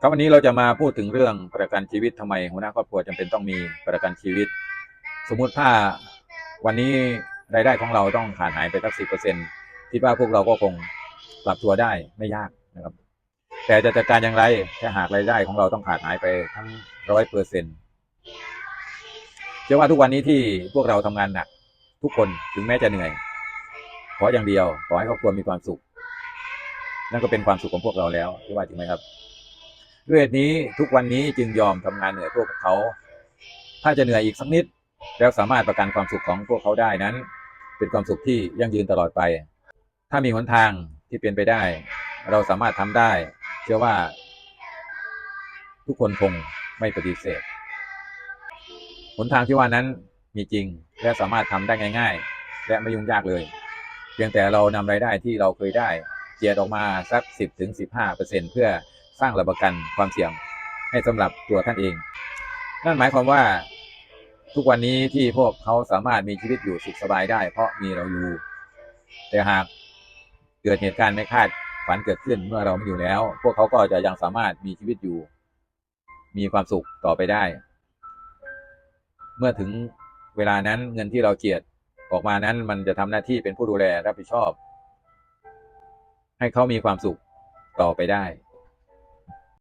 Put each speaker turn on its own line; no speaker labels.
ครับวันนี้เราจะมาพูดถึงเรื่องประกันชีวิตทำไมหัวหน้าครอบครัวจำเป็นต้องมีประกันชีวิต สมมุติถ้าวันนี้รายได้ของเราต้องขาดหายไปสักสิบเปอร์เซ็นคิดว่าพวกเราก็คงปรับตัวได้ไม่ยากนะครับ แต่จะจัดการอย่างไรถ้าหากรายได้ของเราต้องขาดหายไปทั้งร้อยเปอร์เซ็นต์เชื่อว่าทุกวันนี้ที่พวกเราทำงานหนัก ทุกคนถึงแม้จะเหนื่อยขออย่างเดียวขอให้ครอบครัวมีความสุข นั่นก็เป็นความสุขของพวกเราแล้วที่ว่าจริงไหมครับ ด้วยเหตุนี้ทุกวันนี้จึงยอมทำงานเหนื่อยพวกเขา ถ้าจะเหนื่อยอีกสักนิด แล้วสามารถประกันความสุขของพวกเขาได้นั้น เป็นความสุขที่ยั่งยืนตลอดไป ถ้ามีหนทางที่เป็นไปได้ เราสามารถทำได้ เชื่อว่า ทุกคนคงไม่ปฏิเสธหนทางที่ว่านั้นมีจริงและสามารถทำได้ง่าย ๆ และไม่ยุ่งยากเลย เพียงแต่เรานำรายได้ที่เราเคยได้ เจียดออกมาสัก 10ถึง15เปอร์เซ็นเพื่อสร้างหลักประกันความเสี่ยงให้สำหรับตัวท่านเอง นั่นหมายความว่าทุกวันนี้ที่พวกเขาสามารถมีชีวิตอยู่สุขสบายได้ เพราะมีเราอยู่ แต่หากเกิดเหตุการณ์ไม่คาดฝันเกิดขึ้นเมื่อเราไม่อยู่แล้ว พวกเขาก็จะยังสามารถมีชีวิตอยู่ มีความสุขต่อไปได้ เมื่อถึงเวลานั้นเงินที่เราเจียดออกมานั้นมันจะทำหน้าที่เป็นผู้ดูแลรับผิดชอบ ให้เขามีความสุขต่อไปได้